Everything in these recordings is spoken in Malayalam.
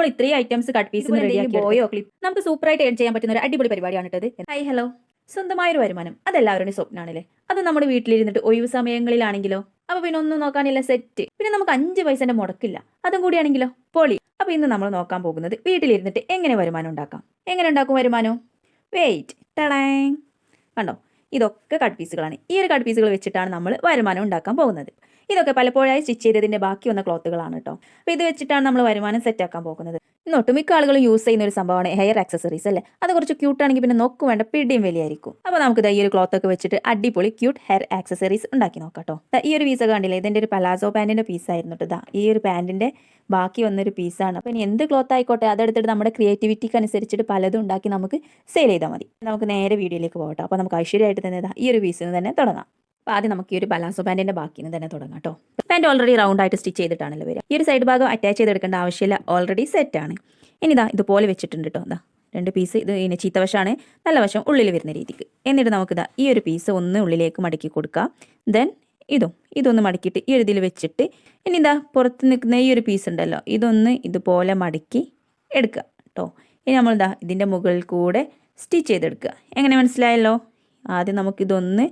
നമ്മൾ ഇത്രയും ഐറ്റംസ് കട്ട് പീസ് ബോയോ ക്ലിപ്പ് നമുക്ക് സൂപ്പർ ആയിട്ട് ഏൺ ചെയ്യാൻ പറ്റുന്ന ഒരു അടിപൊളി പരിപാടിയാണ് കേട്ടത് ഹൈ ഹലോ സ്വന്തമായൊരു വരുമാനം. അതെല്ലാവരുടെയും സ്വപ്നമാണല്ലേ അത് നമ്മുടെ വീട്ടിലിരുന്നിട്ട് ഒഴിവ് സമയങ്ങളിലാണെങ്കിലോ? അപ്പൊ പിന്നെ ഒന്നും നോക്കാനില്ല സെറ്റ് പിന്നെ നമുക്ക് അഞ്ച് പൈസന്റെ മുടക്കില്ല. അതും കൂടിയാണെങ്കിലോ? പൊളി. അപ്പൊ ഇന്ന് നമ്മൾ നോക്കാൻ പോകുന്നത് വീട്ടിലിരുന്നിട്ട് എങ്ങനെ വരുമാനം ഉണ്ടാക്കാം? എങ്ങനെ ഉണ്ടാക്കും വരുമാനം? വെയിറ്റ് ടടാങ് കണ്ടോ? ഇതൊക്കെ കട്ട് പീസുകളാണ് ഈ ഒരു കട്ട് പീസുകൾ വെച്ചിട്ടാണ് നമ്മൾ വരുമാനം ഉണ്ടാക്കാൻ പോകുന്നത്. ഇതൊക്കെ പലപ്പോഴായി സ്റ്റിച്ച് ചെയ്തതിന്റെ ബാക്കി വന്ന ക്ലോത്തുകളാണ് കേട്ടോ അപ്പോൾ ഇത് വെച്ചിട്ടാണ് നമ്മൾ വരുമാനം സെറ്റ് ആക്കാൻ പോകുന്നത്. ഇന്ന് മിക്ക ആളുകളും യൂസ് ചെയ്യുന്ന ഒരു സംഭവമാണ് ഹെയർ ആക്സസറീസ് അല്ലേ? അത് കുറച്ച് ക്യൂട്ട് ആണെങ്കിൽ പിന്നെ നോക്കു വേണ്ട പിടിയും വലിയായിരിക്കും. അപ്പോൾ നമുക്ക് ഈ ഒരു ക്ലോത്ത് ഒക്കെ വെച്ചിട്ട് അടിപൊളി ക്യൂട്ട് ഹെയർ ആക്സസറീസ് ഉണ്ടാക്കി നോക്കാം കേട്ടോ ഈ ഒരു പീസ് കണ്ടില്ലേ? ഇതിന്റെ ഒരു പലാസോ പാന്റിന്റെ പീസ് ആയിരുന്നു കേട്ടോ ഈ ഒരു പാന്റിന്റെ ബാക്കി വന്നൊരു പീസാണ് അപ്പോൾ ഇനി എന്ത് ക്ലോത്ത് ആയിക്കോട്ടെ അതെടുത്തിട്ട് നമ്മുടെ ക്രിയേറ്റിവിറ്റിക്ക് അനുസരിച്ചിട്ട് പലതും ഉണ്ടാക്കി നമുക്ക് സെയിൽ ചെയ്താൽ മതി. നമുക്ക് നേരെ വീഡിയോയിലേക്ക് പോകട്ടോ അപ്പോൾ നമുക്ക് ഐശ്വര്യമായിട്ട് തന്നെ ഈ ഒരു പീസിൽ നിന്ന് തന്നെ തുടങ്ങാം. അപ്പോൾ ആദ്യം നമുക്ക് ഈ ഒരു പലാസോ പാന്റിന്റെ ബാക്കിൽ നിന്ന് തന്നെ തുടങ്ങാം കേട്ടോ. പാന്റ് ഓൾറെഡി റൗണ്ട് ആയിട്ട് സ്റ്റിച്ച് ചെയ്തിട്ടാണല്ലോ വരിക. ഈ ഒരു സൈഡ് ഭാഗം അറ്റാച്ച് ചെയ്തെടുക്കേണ്ട ആവശ്യമില്ല. ഓൾറെഡി സെറ്റാണ് ഇനി ഇതാ ഇതുപോലെ വെച്ചിട്ടുണ്ട് കേട്ടോ. ഇതാ രണ്ട് പീസ് ഇത് ഇനി ചീത്തവശമാണ് നല്ല വശം ഉള്ളിൽ വരുന്ന രീതിക്ക്. എന്നിട്ട് നമുക്കിതാ ഈ ഒരു പീസ് ഒന്ന് ഉള്ളിലേക്ക് മടക്കി കൊടുക്കുക ദെൻ ഇതും ഇതൊന്ന് മടക്കിയിട്ട് ഈ ഒരു ഇതിൽ വെച്ചിട്ട് ഇനി ഇതാ പുറത്ത് നിൽക്കുന്ന ഈ ഒരു പീസ് ഉണ്ടല്ലോ. ഇതൊന്ന് ഇതുപോലെ മടക്കി എടുക്കുക കേട്ടോ. ഇനി നമ്മളിതാ ഇതിന്റെ മുകളിൽ കൂടെ സ്റ്റിച്ച് ചെയ്തെടുക്കുക. എങ്ങനെ മനസ്സിലായല്ലോ? ആദ്യം നമുക്കിതൊന്ന്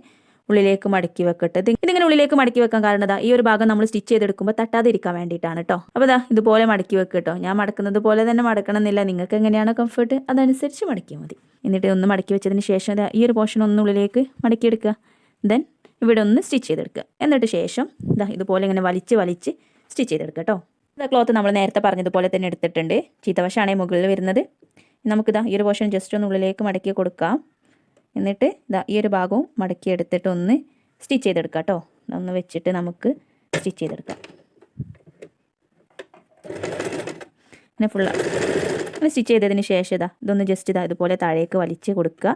ഉള്ളിലേക്ക് മടക്കി വെക്കട്ടെ. ഇതിങ്ങനെ ഉള്ളിലേക്ക് മടക്കി വെക്കാൻ കാരണം ഈ ഒരു ഭാഗം നമ്മൾ സ്റ്റിച്ച് ചെയ്തെടുക്കുമ്പോൾ തട്ടാതിരിക്കാൻ വേണ്ടിയിട്ടാണ് കേട്ടോ അപ്പോൾ ദാ ഇതുപോലെ മടക്കി വെക്കുക കേട്ടോ ഞാൻ മടക്കുന്നത് പോലെ തന്നെ മടക്കണമെന്നില്ല. നിങ്ങൾക്ക് എങ്ങനെയാണ് കംഫർട്ട് അതനുസരിച്ച് മടക്കിയാൽ മതി. എന്നിട്ട് ഒന്ന് മടക്കി വെച്ചതിന് ശേഷം ഈ ഒരു പോർഷൻ ഒന്ന് ഉള്ളിലേക്ക് മടക്കിയെടുക്കുക. ദെൻ ഇവിടെ ഒന്ന് സ്റ്റിച്ച് ചെയ്തെടുക്കുക. എന്നിട്ട് ശേഷം ഇതാ ഇതുപോലെ ഇങ്ങനെ വലിച്ച് വലിച്ച് സ്റ്റിച്ച് ചെയ്തെടുക്കുക കേട്ടോ ഇതാ ക്ലോത്ത് നമ്മൾ നേരത്തെ പറഞ്ഞതുപോലെ തന്നെ എടുത്തിട്ടുണ്ട്. ചീത്തവശാണ് മുകളിൽ വരുന്നത്. നമുക്കിതാ ഈ ഒരു പോർഷൻ ജസ്റ്റ് ഒന്ന് ഉള്ളിലേക്ക് മടക്കി കൊടുക്കാം. എന്നിട്ട് ഇതാ ഈ ഒരു ഭാഗവും മടക്കി എടുത്തിട്ട് ഒന്ന് സ്റ്റിച്ച് ചെയ്തെടുക്കാം കേട്ടോ ഒന്ന് വെച്ചിട്ട് നമുക്ക് സ്റ്റിച്ച് ചെയ്തെടുക്കാം. അങ്ങനെ ഫുള്ള് അങ്ങനെ സ്റ്റിച്ച് ചെയ്തതിന് ശേഷം ഇതാ ഇതൊന്ന് ജസ്റ്റ് ഇതാ ഇതുപോലെ താഴേക്ക് വലിച്ച് കൊടുക്കുക.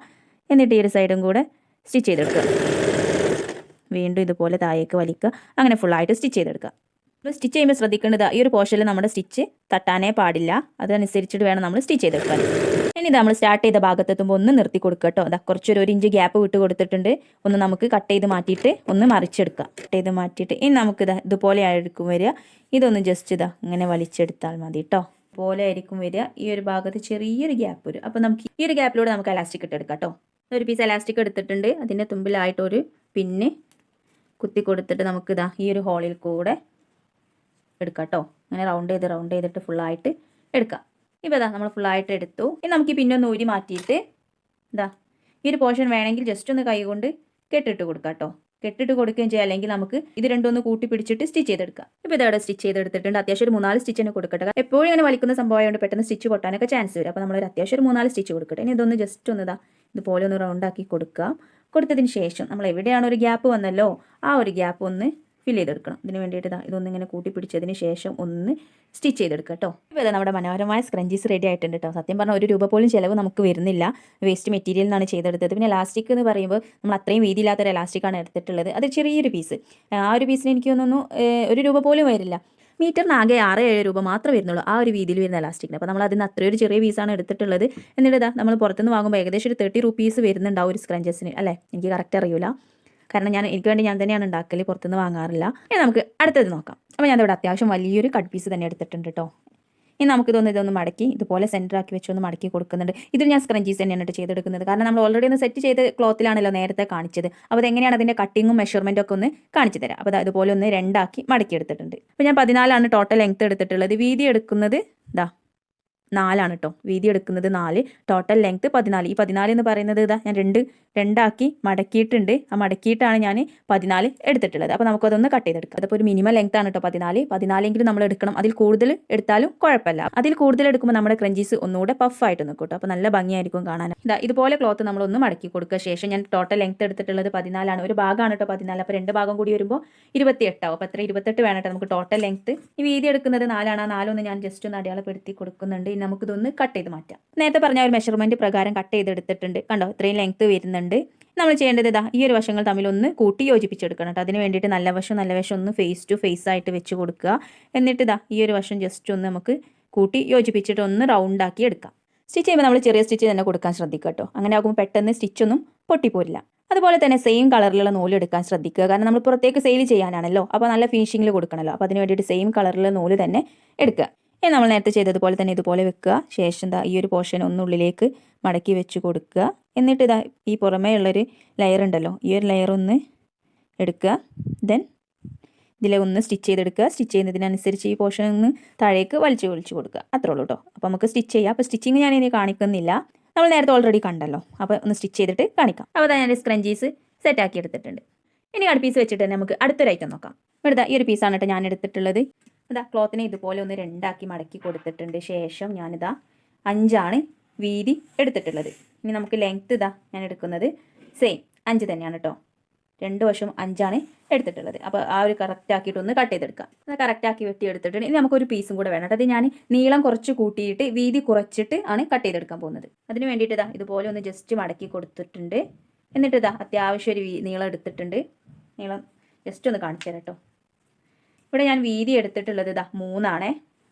എന്നിട്ട് ഈ ഒരു സൈഡും കൂടെ സ്റ്റിച്ച് ചെയ്തെടുക്കുക. വീണ്ടും ഇതുപോലെ താഴേക്ക് വലിക്കുക. അങ്ങനെ ഫുള്ളായിട്ട് സ്റ്റിച്ച് ചെയ്തെടുക്കുക. നമ്മൾ സ്റ്റിച്ച് ചെയ്യുമ്പോൾ ശ്രദ്ധിക്കേണ്ടത് ഈ ഒരു പോർഷനിൽ നമ്മുടെ സ്റ്റിച്ച് തട്ടാനേ പാടില്ല. അതനുസരിച്ചിട്ട് വേണം നമ്മൾ സ്റ്റിച്ച് ചെയ്തെടുക്കാൻ. ഇനി നമ്മൾ സ്റ്റാർട്ട് ചെയ്ത ഭാഗത്തെത്തുമ്പോൾ ഒന്ന് നിർത്തി കൊടുക്കുക കേട്ടോ. അതാ കുറച്ചൊരു ഒരു ഇഞ്ച് ഗ്യാപ്പ് വിട്ട് കൊടുത്തിട്ടുണ്ട്. ഒന്ന് നമുക്ക് കട്ട് ചെയ്ത് മാറ്റിയിട്ട് ഒന്ന് മറിച്ചെടുക്കാം. കട്ട് ചെയ്ത് മാറ്റിയിട്ട് ഇനി നമുക്ക് ഇതാ ഇതുപോലെ ആയിരിക്കും വരിക. ഇതൊന്ന് ജസ്റ്റ് ഇതാ ഇങ്ങനെ വലിച്ചെടുത്താൽ മതി കേട്ടോ. പോലെ ആയിരിക്കും വരിക. ഈ ഒരു ഭാഗത്ത് ചെറിയൊരു ഗ്യാപ്പ് വരും. അപ്പോൾ നമുക്ക് ഈ ഒരു ഗ്യാപ്പിലൂടെ നമുക്ക് എലാസ്റ്റിക് ഇട്ടെടുക്കാം കേട്ടോ. ഒരു പീസ് എലാസ്റ്റിക് എടുത്തിട്ടുണ്ട്. അതിന്റെ തുമ്പിലായിട്ടൊരു പിന്നെ കുത്തി കൊടുത്തിട്ട് നമുക്ക് ഇതാ ഈ ഒരു ഹോളിൽ കൂടെ എടുക്കാം കേട്ടോ. അങ്ങനെ റൗണ്ട് ചെയ്ത് റൗണ്ട് ചെയ്തിട്ട് ഫുള്ളായിട്ട് എടുക്കാം. ഇപ്പോൾ ഇതാ നമ്മൾ ഫുള്ളായിട്ട് എടുത്തു. ഇനി നമുക്ക് ഈ പിന്നൊന്ന് ഊരി മാറ്റിയിട്ട് ഇതാ ഈ ഒരു പോർഷൻ വേണമെങ്കിൽ ജസ്റ്റ് ഒന്ന് കൈകൊണ്ട് കെട്ടിട്ട് കൊടുക്കാം കേട്ടോ. കെട്ടിട്ട് കൊടുക്കുകയും ചെയ്യാം. അല്ലെങ്കിൽ നമുക്ക് ഇത് രണ്ടൊന്ന് ഒന്ന് കൂട്ടി പിടിച്ചിട്ട് സ്റ്റിച്ച് ചെയ്തെടുക്കാം. ഇപ്പോൾ ഇതവിടെ സ്റ്റിച്ച് ചെയ്തെടുത്തിട്ടുണ്ട്. അത്യാവശ്യം ഒരു മൂന്നാൽ സ്റ്റിച്ച് തന്നെ കൊടുക്കട്ടെ. എപ്പോഴും ഇങ്ങനെ വലിക്കുന്ന സംഭവമായതുകൊണ്ട് പെട്ടെന്ന് സ്റ്റിച്ച് പൊട്ടാനൊക്കെ ചാൻസ് വരും. അപ്പോൾ നമ്മളൊരു അത്യാവശ്യം ഒരു മൂന്നാൽ സ്റ്റിച്ച് കൊടുക്കട്ടെ. ഇനി ഇതൊന്ന് ജസ്റ്റ് ഒന്ന് ഇതാ ഇതുപോലെ ഒന്ന് റൗണ്ടാക്കി കൊടുക്കാം. കൊടുത്തതിന് ശേഷം നമ്മൾ എവിടെയാണ് ഒരു ഗ്യാപ്പ് വന്നല്ലോ? ആ ഒരു ഗ്യാപ്പ് ഒന്ന് ഫിൽ ചെയ്തെടുക്കണം. ഇതിന് വേണ്ടിയിട്ട് ഇതാ ഇതൊന്ന് ഇങ്ങനെ കൂട്ടി പിടിച്ചതിന് ശേഷം ഒന്ന് സ്റ്റിച്ച് ചെയ്തെടുക്കുക കേട്ടോ ഇപ്പോൾ നമ്മുടെ മനോഹരമായ സ്ക്രഞ്ചീസ് റെഡി ആയിട്ടുണ്ട് കേട്ടോ സത്യം പറഞ്ഞാൽ ഒരു രൂപ പോലും ചിലവ് നമുക്ക് വരുന്നില്ല. വേസ്റ്റ് മെറ്റീരിയൽ നിന്നാണ് ചെയ്തെടുത്തത്. പിന്നെ ലാസ്റ്റിക് എന്ന് പറയുമ്പോൾ നമ്മൾ അത്രയും വീതിയില്ലാത്തൊരു ഇലാസ്റ്റിക്കാണ് എടുത്തിട്ടുള്ളത്. അത് ചെറിയൊരു പീസ് ആ ഒരു പീസിന് എനിക്ക് തോന്നുന്നു ഒരു രൂപ പോലും വരില്ല. മീറ്ററിന് ആകെ ആറ് ഏഴ് രൂപ മാത്രമേ വരുന്നുള്ളൂ ആ ഒരു വീതിയിൽ വരുന്ന ഇലാസ്റ്റിക്കിന് അപ്പോൾ നമ്മൾ അതിന് അത്രയൊരു ചെറിയ പീസാണ് എടുത്തിട്ടുള്ളത്. എന്നിട്ട് ഇതാ നമ്മൾ പുറത്തുനിന്ന് വാങ്ങുമ്പോൾ ഏകദേശം ഒരു തേർട്ടി റുപ്പീസ് വരുന്നുണ്ടാവും ഒരു സ്ക്രഞ്ചസിന് അല്ലേ? എനിക്ക് കറക്റ്റ് അറിയില്ല കാരണം ഞാൻ എനിക്ക് വേണ്ടി ഞാൻ തന്നെയാണ് ഉണ്ടാക്കൽ പുറത്തുനിന്ന് വാങ്ങാറില്ല. ഇനി നമുക്ക് അടുത്തത് നോക്കാം. അപ്പോൾ ഞാൻ ഇവിടെ അത്യാവശ്യം വലിയൊരു കട്ട് പീസ് തന്നെ എടുത്തിട്ടുണ്ട് കേട്ടോ ഇനി നമുക്കിതൊന്ന് ഇതൊന്ന് മടക്കി ഇതുപോലെ സെന്റർ ആക്കി വെച്ചൊന്ന് മടക്കി കൊടുക്കുന്നുണ്ട്. ഇതിൽ ഞാൻ സ്ക്രഞ്ചീസ് തന്നെയാണ് ചെയ്തെടുക്കുന്നത്. കാരണം നമ്മൾ ഓൾറെഡി ഒന്ന് സെറ്റ് ചെയ്ത് ക്ലോത്തിലാണല്ലോ നേരത്തെ കാണിച്ചത്. അപ്പോൾ അതെങ്ങനെയാണ് അതിന്റെ കട്ടിങ്ങും മെഷർമെന്റും ഒക്കെ ഒന്ന് കാണിച്ചു തരാം. അപ്പോൾ അതുപോലെ ഒന്ന് രണ്ടാക്കി മടക്കി എടുത്തിട്ടുണ്ട്. അപ്പോൾ ഞാൻ പതിനാലാണ് ടോട്ടൽ ലെങ്ത് എടുത്തിട്ടുള്ളത്. വീതി എടുക്കുന്നത് ഇതാ നാലാണ് കേട്ടോ വീതി എടുക്കുന്നത് നാല്. ടോട്ടൽ ലെങ്ത് പതിനാല്. ഈ പതിനാല് എന്ന് പറയുന്നത് ഇതാ ഞാൻ രണ്ട് രണ്ടാക്കി മടക്കിയിട്ടുണ്ട്. ആ മടക്കിയിട്ടാണ് ഞാൻ പതിനാല് എടുത്തിട്ടുള്ളത്. അപ്പോൾ നമുക്കതൊന്ന് കട്ട് ചെയ്തെടുക്കാം. അതിപ്പോൾ ഒരു മിനിമം ലെങ്ത് ആണ് കേട്ടോ പതിനാല്. പതിനാലെങ്കിലും നമ്മൾ എടുക്കണം. അതിൽ കൂടുതൽ എടുത്താലും കുഴപ്പമില്ല. അതിൽ കൂടുതൽ എടുക്കുമ്പോൾ നമ്മുടെ ക്രഞ്ചീസ് ഒന്നുകൂടെ പഫായിട്ട് നിൽക്കും കേട്ടോ അപ്പോൾ നല്ല ഭംഗിയായിരിക്കും കാണാൻ. ഇതാ ഇതുപോലെ ക്ലോത്ത് നമ്മളൊന്ന് മടക്കി കൊടുക്കുക. ശേഷം ഞാൻ ടോട്ടൽ ലെങ്ത് എടുത്തിട്ടുള്ളത് പതിനാലാണ്. ഒരു ഭാഗമാണ് കേട്ടോ പതിനാല്. അപ്പോൾ രണ്ട് ഭാഗം കൂടി വരുമ്പോൾ ഇരുപത്തി എട്ടാവും അപ്പോൾ എത്ര ഇരുപത്തെട്ട് വേണം കേട്ടോ നമുക്ക് ടോട്ടൽ ലെങ്ത് ഈ വീതി എടുക്കുന്നത് നാലാണ്. ആ നാലൊന്ന് ഞാൻ ജസ്റ്റ് ഒന്ന് അടയാളപ്പെടുത്തി കൊടുക്കുന്നുണ്ട്. നമുക്കിതൊന്ന് കട്ട് ചെയ്ത് മാറ്റാം. നേരത്തെ പറഞ്ഞ ഒരു മെഷർമെന്റ് പ്രകാരം കട്ട് ചെയ്തെടുത്തിട്ടുണ്ട്. കണ്ടോ? ഇത്രയും ലെങ്ത് വരുന്നുണ്ട്. നമ്മൾ ചെയ്യേണ്ടത് ഇതാ ഈ ഒരു വശങ്ങൾ തമ്മിൽ ഒന്ന് കൂട്ടി യോജിപ്പിച്ചെടുക്കണം കേട്ടോ. അതിന് വേണ്ടിയിട്ട് നല്ല വശം നല്ല വശം ഒന്ന് ഫേസ് ടു ഫേസ് ആയിട്ട് വെച്ച് കൊടുക്കുക. എന്നിട്ട് ഇതാ ഈ ഒരു വശം ജസ്റ്റ് ഒന്ന് നമുക്ക് കൂട്ടി യോജിപ്പിച്ചിട്ട് ഒന്ന് റൗണ്ട് ആക്കി എടുക്കാം. സ്റ്റിച്ച് ചെയ്യുമ്പോൾ നമ്മൾ ചെറിയ സ്റ്റിച്ച് തന്നെ കൊടുക്കാൻ ശ്രദ്ധിക്കുക കേട്ടോ. അങ്ങനെ ആകുമ്പോൾ പെട്ടെന്ന് സ്റ്റിച്ചൊന്നും പൊട്ടിപ്പോരില്ല. അതുപോലെ തന്നെ സെയിം കളറിലുള്ള നൂൽ എടുക്കാൻ ശ്രദ്ധിക്കുക. കാരണം നമ്മൾ പുറത്തേക്ക് സെയിൽ ചെയ്യാനാണല്ലോ. അപ്പോൾ നല്ല ഫിനിഷിങ്ങിൽ കൊടുക്കണമല്ലോ അപ്പോൾ അതിന് വേണ്ടിയിട്ട് സെയിം കളറിലുള്ള നൂൽ തന്നെ എടുക്കുക. ഇനി നമ്മൾ നേരത്തെ ചെയ്തതുപോലെ തന്നെ ഇതുപോലെ വെക്കുക. ശേഷം ദാ ഈ ഒരു പോർഷൻ ഒന്നുള്ളിലേക്ക് മടക്കി വെച്ച് കൊടുക്കുക. എന്നിട്ട് ഇതാ ഈ പുറമേ ഉള്ളൊരു ലെയർ ഉണ്ടല്ലോ ഈ ഒരു ലെയർ ഒന്ന് എടുക്കുക. ദെൻ ഇതിലെ ഒന്ന് സ്റ്റിച്ച് ചെയ്തെടുക്കുക. സ്റ്റിച്ച് ചെയ്യുന്നതിനനുസരിച്ച് ഈ പോർഷൻ ഒന്ന് താഴേക്ക് വലിച്ചു വലിച്ചു കൊടുക്കുക. അത്രേ ഉള്ളൂ കേട്ടോ അപ്പോൾ നമുക്ക് സ്റ്റിച്ച് ചെയ്യാം. അപ്പോൾ സ്റ്റിച്ചിങ് ഞാൻ ഇനി കാണിക്കുന്നില്ല. നമ്മൾ നേരത്തെ ഓൾറെഡി കണ്ടല്ലോ. അപ്പോൾ ഒന്ന് സ്റ്റിച്ച് ചെയ്തിട്ട് കാണിക്കാം. അപ്പോൾ ഞാൻ സ്ക്രഞ്ചീസ് സെറ്റാക്കി എടുത്തിട്ടുണ്ട്. ഇനി അടുത്ത പീസ് വെച്ചിട്ട് തന്നെ നമുക്ക് അടുത്തൊരു ഐറ്റം നോക്കാം. ഇവിടുത്തെ ഈ ഒരു പീസാണ് കേട്ടോ ഞാൻ എടുത്തിട്ടുള്ളത്. ഇതാ ക്ലോത്തിനെ ഇതുപോലെ ഒന്ന് രണ്ടാക്കി മടക്കി കൊടുത്തിട്ടുണ്ട്. ശേഷം ഞാനിതാ അഞ്ചാണ് വീതി എടുത്തിട്ടുള്ളത്. ഇനി നമുക്ക് ലെങ്ത്ത് ഇതാ ഞാൻ എടുക്കുന്നത് സെയിം അഞ്ച് തന്നെയാണ് കേട്ടോ രണ്ട് വശം അഞ്ചാണ് എടുത്തിട്ടുള്ളത്. അപ്പോൾ ആ ഒരു കറക്റ്റ് ആക്കിയിട്ട് ഒന്ന് കട്ട് ചെയ്തെടുക്കാം. അത് കറക്റ്റ് ആക്കി വെട്ടി എടുത്തിട്ടുണ്ട് ഇനി നമുക്കൊരു പീസും കൂടെ വേണം അത് ഞാൻ നീളം കുറച്ച് കൂട്ടിയിട്ട് വീതി കുറച്ചിട്ട് ആണ് കട്ട് ചെയ്തെടുക്കാൻ പോകുന്നത്. അതിന് വേണ്ടിയിട്ട് ഇതാ ഇതുപോലെ ഒന്ന് ജസ്റ്റ് മടക്കി കൊടുത്തിട്ടുണ്ട്. എന്നിട്ട് ഇതാ അത്യാവശ്യം ഒരു നീളം എടുത്തിട്ടുണ്ട്. നീളം ജസ്റ്റ് ഒന്ന് കാണിച്ചു തരാം കേട്ടോ ഇവിടെ ഞാൻ വീതി എടുത്തിട്ടുള്ളത് ഇതാ മൂന്നാണേ.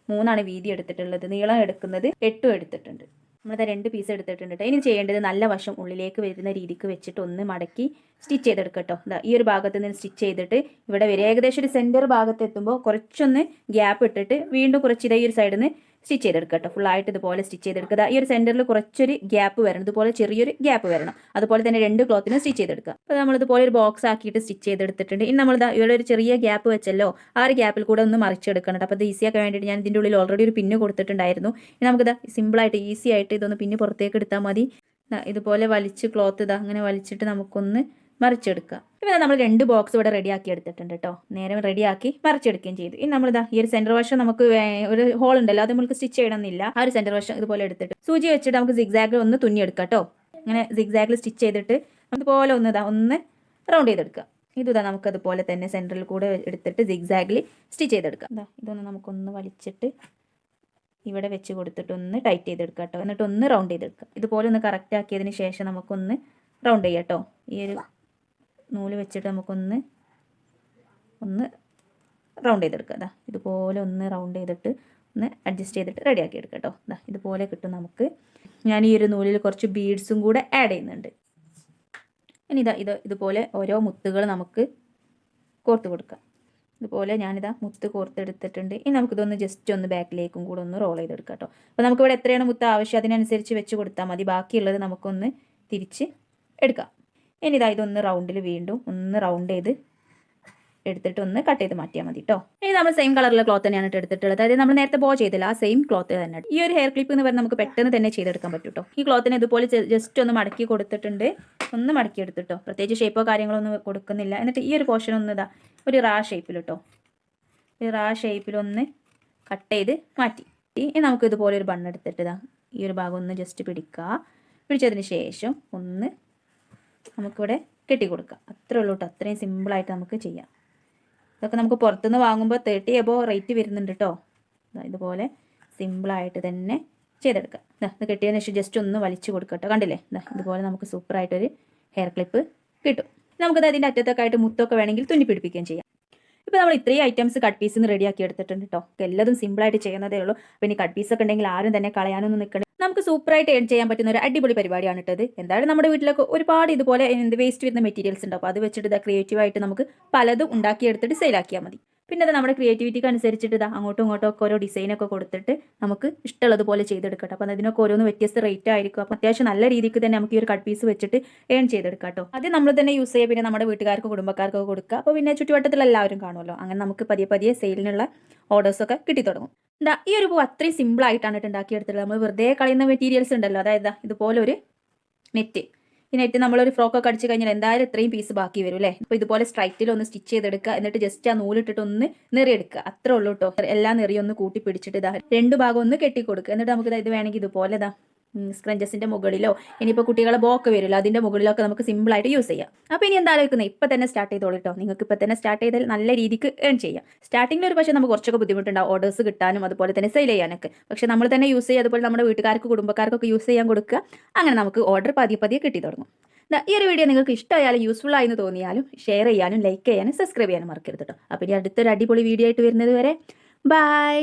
മൂന്നാണ് വീതി എടുത്തിട്ടുള്ളത്. നീളം എടുക്കുന്നത് എട്ടും എടുത്തിട്ടുണ്ട്. നമ്മളിതാ രണ്ട് പീസ് എടുത്തിട്ടുണ്ട് കേട്ടോ ഇനി ചെയ്യേണ്ടത് നല്ല വശം ഉള്ളിലേക്ക് വരുന്ന രീതിക്ക് വെച്ചിട്ട് ഒന്ന് മടക്കി സ്റ്റിച്ച് ചെയ്തെടുക്കട്ടോ ഇതാ ഈ ഒരു ഭാഗത്ത് നിന്ന് സ്റ്റിച്ച് ചെയ്തിട്ട് ഇവിടെ വരെ ഏകദേശം ഒരു സെന്റർ ഭാഗത്ത് എത്തുമ്പോൾ കുറച്ചൊന്ന് ഗ്യാപ്പ് ഇട്ടിട്ട് വീണ്ടും കുറച്ച് ഇതാ ഈ ഒരു സൈഡിൽ നിന്ന് സ്റ്റിച്ച് ചെയ്തെടുക്കുക കേട്ടോ. ഫുൾ ആയിട്ട് ഇതുപോലെ സ്റ്റിച്ച് ചെയ്തെടുക്കുക. ഈ ഒരു സെന്ററിൽ കുറച്ചൊരു ഗ്യാപ്പ് വരണം. ഇതുപോലെ ചെറിയൊരു ഗ്യാപ്പ് വരണം. അതുപോലെ തന്നെ രണ്ട് ക്ലോത്തിനും സ്റ്റിച്ച് ചെയ്തെടുക്കുക. അപ്പോൾ നമ്മൾ ഇതുപോലെ ഒരു ബോക്സ് ആക്കിയിട്ട് സ്റ്റിച്ച് ചെയ്തെടുത്തിട്ടുണ്ട്. ഇനി നമ്മൾ ഇവിടെ ഒരു ചെറിയ ഗ്യാപ്പ് വെച്ചല്ലോ ആ ഒരു ഗ്യാപ്പിൽ കൂടെ ഒന്ന് മറിച്ചെടുക്കണം അപ്പോൾ ഇത് ഈസിയാക്കാൻ വേണ്ടിയിട്ട് ഞാൻ ഇതിന്റെ ഉള്ളിൽ ഓൾറെഡി ഒരു പിന്ന് കൊടുത്തിട്ടുണ്ടായിരുന്നു. ഇനി നമുക്കിത് സിമ്പിളായിട്ട് ഈസി ആയിട്ട് ഇതൊന്ന് പിന്നെ പുറത്തേക്ക് എടുത്താൽ മതി. ഇതുപോലെ വലിച്ച് ക്ലോത്ത് ഇതാ അങ്ങനെ വലിച്ചിട്ട് നമുക്കൊന്ന് മറിച്ചെടുക്കുക ഇപ്പോൾ നമ്മൾ രണ്ട് ബോക്സ് ഇവിടെ റെഡിയാക്കി എടുത്തിട്ടുണ്ട് കേട്ടോ നേരെ റെഡിയാക്കി മറിച്ചെടുക്കുകയും ചെയ്തു. ഇനി നമ്മളിതാ ഈ ഒരു സെന്റർ വശം നമുക്ക് ഒരു ഹോൾ ഉണ്ടല്ലോ അത് നമുക്ക് സ്റ്റിച്ച് ചെയ്യണമെന്നില്ല. ആ ഒരു സെന്റർ വശം ഇതുപോലെ എടുത്തിട്ട് സൂചി വെച്ചിട്ട് നമുക്ക് സിഗ്സാഗിൽ ഒന്ന് തുന്നിയെടുക്കാം കേട്ടോ ഇങ്ങനെ സിഗ്സാഗിൽ സ്റ്റിച്ച് ചെയ്തിട്ട് അതുപോലെ ഒന്ന് ഇതാ ഒന്ന് റൗണ്ട് ചെയ്തെടുക്കുക. ഇതാ നമുക്കതുപോലെ തന്നെ സെന്ററിൽ കൂടെ എടുത്തിട്ട് സിഗ്സാഗിൽ സ്റ്റിച്ച് ചെയ്തെടുക്കാം. ഇതാ ഇതൊന്ന് നമുക്കൊന്ന് വലിച്ചിട്ട് ഇവിടെ വെച്ച് കൊടുത്തിട്ട് ഒന്ന് ടൈറ്റ് ചെയ്തെടുക്കുക കേട്ടോ എന്നിട്ട് ഒന്ന് റൗണ്ട് ചെയ്തെടുക്കുക. ഇതുപോലെ ഒന്ന് കറക്റ്റ് ആക്കിയതിന് ശേഷം നമുക്കൊന്ന് റൗണ്ട് ചെയ്യാം കേട്ടോ ഈ ഒരു നൂൽ വെച്ചിട്ട് നമുക്കൊന്ന് ഒന്ന് റൗണ്ട് ചെയ്തെടുക്കുക അതാ ഇതുപോലെ ഒന്ന് റൗണ്ട് ചെയ്തിട്ട് ഒന്ന് അഡ്ജസ്റ്റ് ചെയ്തിട്ട് റെഡിയാക്കി എടുക്കുക കേട്ടോ. ഇതാ ഇതുപോലെ കിട്ടും നമുക്ക്. ഞാൻ ഈ ഒരു നൂലിൽ കുറച്ച് ബീഡ്സും കൂടെ ആഡ് ചെയ്യുന്നുണ്ട്. ഇനി ഇതാ ഇത് ഇതുപോലെ ഓരോ മുത്തുകൾ നമുക്ക് കോർത്ത് കൊടുക്കാം. ഇതുപോലെ ഞാനിതാ മുത്ത് കോർത്തെടുത്തിട്ടുണ്ട്. ഇനി നമുക്കിതൊന്ന് ജസ്റ്റ് ഒന്ന് ബാക്കിലേക്കും കൂടെ ഒന്ന് റോൾ ചെയ്തെടുക്കാം കേട്ടോ. അപ്പോൾ നമുക്കിവിടെ എത്രയാണ് മുത്ത് ആവശ്യം? അതിനനുസരിച്ച് വെച്ച് കൊടുത്താൽ മതി. ബാക്കിയുള്ളത് നമുക്കൊന്ന് തിരിച്ച് എടുക്കാം. ഇനി ഇതാ ഇതൊന്ന് റൗണ്ടിൽ വീണ്ടും ഒന്ന് റൗണ്ട് ചെയ്ത് എടുത്തിട്ട് ഒന്ന് കട്ട് ചെയ്ത് മാറ്റിയാൽ മതി കേട്ടോ ഇനി നമ്മൾ സെയിം കളറിലെ ക്ലോത്ത് തന്നെയാണ് ട്ടോ എടുത്തിട്ടുള്ളത്. അതായത് നമ്മൾ നേരത്തെ ബോ ചെയ്തില്ല ആ സെയിം ക്ലോത്ത് തന്നെ ഈ ഒരു ഹെയർ ക്ലിപ്പ് എന്ന് പറഞ്ഞാൽ നമുക്ക് പെട്ടെന്ന് തന്നെ ചെയ്തെടുക്കാൻ പറ്റും കേട്ടോ ഈ ക്ലോത്തിന് ഇതുപോലെ ജസ്റ്റ് ഒന്ന് മടക്കി കൊടുത്തിട്ടുണ്ട്. ഒന്ന് മടക്കി എടുത്തിട്ടോ പ്രത്യേകിച്ച് ഷേപ്പോ കാര്യങ്ങളോ ഒന്നും കൊടുക്കുന്നില്ല. എന്നിട്ട് ഈ ഒരു പോർഷൻ ഒന്ന് ഇതാ ഒരു റാ ഷേപ്പിൽ കേട്ടോ ഒരു റാ ഷേപ്പിലൊന്ന് കട്ട് ചെയ്ത് മാറ്റി. ഇനി നമുക്ക് ഇതുപോലെ ഒരു ബണ്ണെടുത്തിട്ട് ഇതാ ഈ ഒരു ഭാഗം ഒന്ന് ജസ്റ്റ് പിടിക്കുക പിടിച്ചതിന് ശേഷം ഒന്ന് നമുക്കിവിടെ കെട്ടി കൊടുക്കാം അത്രേ ഉള്ളൂ കേട്ടോ അത്രയും സിമ്പിളായിട്ട് നമുക്ക് ചെയ്യാം. ഇതൊക്കെ നമുക്ക് പുറത്തുനിന്ന് വാങ്ങുമ്പോൾ തേർട്ടി എബോ റേറ്റ് വരുന്നുണ്ട് കേട്ടോ ഇതുപോലെ സിമ്പിളായിട്ട് തന്നെ ചെയ്തെടുക്കാം. ഇത് കെട്ടിയതിന് ശേഷം ജസ്റ്റ് ഒന്ന് വലിച്ചു കൊടുക്കുക കേട്ടോ കണ്ടില്ലേ? ഇതുപോലെ നമുക്ക് സൂപ്പറായിട്ടൊരു ഹെയർ ക്ലിപ്പ് കിട്ടും. നമുക്കത് അതിന്റെ അറ്റത്തൊക്കെ ആയിട്ട് മുത്തൊക്കെ വേണമെങ്കിൽ തുന്നി പിടിപ്പിക്കുകയും ചെയ്യാം. ഇപ്പോൾ നമ്മൾ ഇത്രയും ഐറ്റംസ് കട്ട് നിന്ന് റെഡിയാക്കി എടുത്തിട്ടുണ്ട് കേട്ടോ എല്ലാതും സിമ്പിളായിട്ട് ചെയ്യുന്നതേ ഉള്ളൂ. പിന്നെ കട്ട് പീസൊക്കെ ഉണ്ടെങ്കിൽ ആരും തന്നെ കളയാനൊന്നും നിൽക്കണം നമുക്ക് സൂപ്പറായിട്ട് ഏൺ ചെയ്യാൻ പറ്റുന്ന ഒരു അടിപൊളി പരിപാടിയാണ് ഇട്ടത് എന്തായാലും നമ്മുടെ വീട്ടിലൊക്കെ ഒരുപാട് ഇതുപോലെ എന്ത് വേസ്റ്റ് വരുന്ന മെറ്റീരിയൽസ് ഉണ്ട്. അപ്പോൾ അത് വെച്ചിട്ട് ക്രിയേറ്റീവായിട്ട് നമുക്ക് പലതും ഉണ്ടാക്കിയെടുത്തിട്ട് സെയിലാക്കിയാൽ മതി. പിന്നെ അത് നമ്മുടെ ക്രിയേറ്റിവിറ്റിക്ക് അനുസരിച്ചിട്ട് ഇതാ അങ്ങോട്ടും ഇങ്ങോട്ടും ഒക്കെ ഓരോ ഡിസൈനൊക്കെ കൊടുത്തിട്ട് നമുക്ക് ഇഷ്ടമുള്ളതുപോലെ ചെയ്തെടുക്കട്ടെ. അപ്പോൾ അതിനൊക്കെ ഓരോന്ന് വ്യത്യസ്ത റേറ്റ് ആയിരിക്കും. അപ്പോൾ അത്യാവശ്യം നല്ല രീതിക്ക് തന്നെ നമുക്ക് ഈ ഒരു കട്ട് പീസ് വെച്ചിട്ട് ഏൺ ചെയ്തെടുക്കാം കേട്ടോ അത് നമ്മൾ തന്നെ യൂസ് ചെയ്യുക. പിന്നെ നമ്മുടെ വീട്ടുകാർക്ക് കുടുംബക്കാർക്കൊക്കെ കൊടുക്കുക. അപ്പോൾ പിന്നെ ചുറ്റുവട്ടത്തിൽ എല്ലാവരും കാണുമല്ലോ. അങ്ങനെ നമുക്ക് പതിയെ പതിയെ സെയിലിനുള്ള ഓർഡേഴ്സൊക്കെ കിട്ടി തുടങ്ങും. ദാ ഈ ഒരു പൂ അത്രയും കേട്ടോ ഉണ്ടാക്കിയെടുത്തിട്ടുള്ളത്. നമ്മൾ വെറുതെ കളയുന്ന മെറ്റീരിയൽസ് ഉണ്ടല്ലോ. അതായത് ഇതുപോലെ ഒരു നെറ്റ് ഒരു നമ്മളൊരു ഫ്രോക്കൊക്കെ അടിച്ച് കഴിഞ്ഞാൽ എന്തായാലും ഇത്രയും പീസ് ബാക്കി വരും അല്ലേ? അപ്പോൾ ഇതുപോലെ സ്ട്രൈറ്റിൽ ഒന്ന് സ്റ്റിച്ച് ചെയ്തെടുക്കുക. എന്നിട്ട് ജസ്റ്റ് ആ നൂലിട്ടിട്ട് ഒന്ന് നെറിയെടുക്കുക. അത്രേ ഉള്ളൂ കേട്ടോ എല്ലാ നെറിയും ഒന്ന് കൂട്ടി പിടിച്ചിട്ട് ഇതാ. രണ്ട് ഭാഗം ഒന്ന് കെട്ടിക്കൊടുക്കുക. എന്നിട്ട് നമുക്ക് ഇത് വേണമെങ്കിൽ ഇതുപോലെ ഇതാ സ്ക്രഞ്ചസിന്റെ മുകളിലോ ഇനിയിപ്പോൾ കുട്ടികളെ ബോക്ക് വരുമല്ലോ മുകളിലോ ഒക്കെ നമുക്ക് സിമ്പിളായിട്ട് യൂസ് ചെയ്യാം. അപ്പോൾ ഇനി എന്താ ആലോചിക്കുന്നത് ഇപ്പം തന്നെ സ്റ്റാർട്ട് ചെയ്തോളൂ കേട്ടോ നിങ്ങൾക്ക് ഇപ്പോൾ തന്നെ സ്റ്റാർട്ട് ചെയ്താൽ നല്ല രീതിക്ക് ഏൺ ചെയ്യാം. സ്റ്റാർട്ടിങ്ങിൽ ഒരു പക്ഷേ നമുക്ക് കുറച്ചൊക്കെ ബുദ്ധിമുട്ടുണ്ടാവും. ഓർഡേഴ്സ് കിട്ടാനും അതുപോലെ തന്നെ സെയിൽ ചെയ്യാനൊക്കെ. പക്ഷേ നമ്മൾ തന്നെ യൂസ് ചെയ്യുക അതുപോലെ നമ്മുടെ വീട്ടുകാർക്ക് കുടുംബക്കാർക്കൊക്കെ യൂസ് ചെയ്യാൻ കൊടുക്കുക അങ്ങനെ നമുക്ക് ഓർഡർ പതിയെ പതിയെ കിട്ടി തുടങ്ങും. ഈ ഒരു വീഡിയോ നിങ്ങൾക്ക് ഇഷ്ടമായാലും യൂസ്ഫുൾ ആയെന്ന് തോന്നിയാലും ഷെയർ ചെയ്യാനും ലൈക്ക് ചെയ്യാനും സബ്സ്ക്രൈബ് ചെയ്യാനും മറക്കരുത് കേട്ടോ അപ്പോൾ ഇനി അടുത്തൊരു അടിപൊളി വീഡിയോ ആയിട്ട് വരുന്നത് വരെ ബൈ